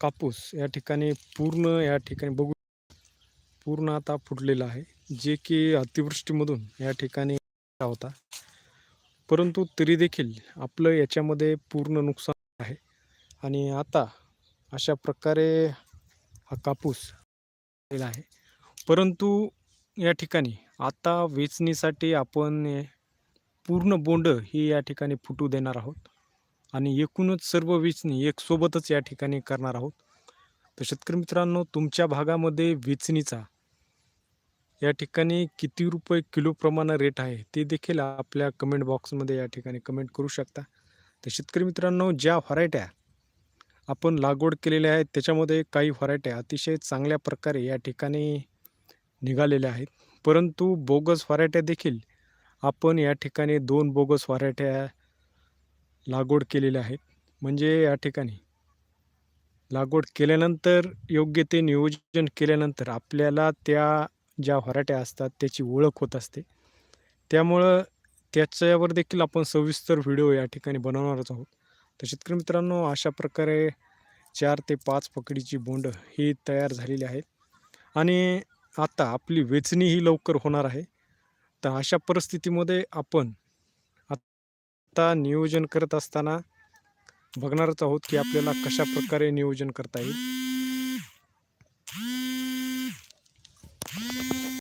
कापूस या ठिकाणी पूर्ण या ठिकाणी बघू पूर्ण आता फुटलेला आहे जे की अतिवृष्टीमधून या ठिकाणी होता. परंतु तरी देखील आपलं याच्यामध्ये पूर्ण नुकसान आहे. आणि आता अशा प्रकारे हा कापूस आहे. परंतु या ठिकाणी आता वेचणीसाठी आपण पूर्ण बोंड ही या ठिकाणी फुटू देणार आहोत. आणि एकूणच सर्व वेचणी एक सोबतच या ठिकाणी करणार आहोत. तर शेतकरी मित्रांनो तुमच्या भागामध्ये वेचणीचा या ठिकाणी किती रुपये किलोप्रमाणे रेट आहे ते देखील आपल्या कमेंट बॉक्समध्ये या ठिकाणी कमेंट करू शकता. तर शेतकरी मित्रांनो ज्या व्हरायट्या आपण लागवड केलेल्या आहेत त्याच्यामध्ये काही व्हरायट्या अतिशय चांगल्या प्रकारे या ठिकाणी निघालेल्या आहेत. परंतु बोगस व्हरायट्या देखील आपण या ठिकाणी दोन बोगस व्हरायट्या लागवड केलेल्या आहेत म्हणजे या ठिकाणी लागवड केल्यानंतर योग्य ते नियोजन केल्यानंतर आपल्याला त्या ज्या व्हरायट्या असतात त्याची ओळख होत असते. त्यामुळं त्याच्यावर देखील आपण सविस्तर व्हिडिओ या ठिकाणी बनवणारच आहोत. तर शेतकरी मित्रांनो अशा प्रकारे चार ते पाच पकडीची बोंड ही तयार झालेली आहेत. आणि आता आपली वेचणी ही लवकर होणार आहे. तर अशा परिस्थितीमध्ये आपण आता नियोजन करत असताना बघणारच आहोत की आपल्याला कशा प्रकारे नियोजन करता येईल.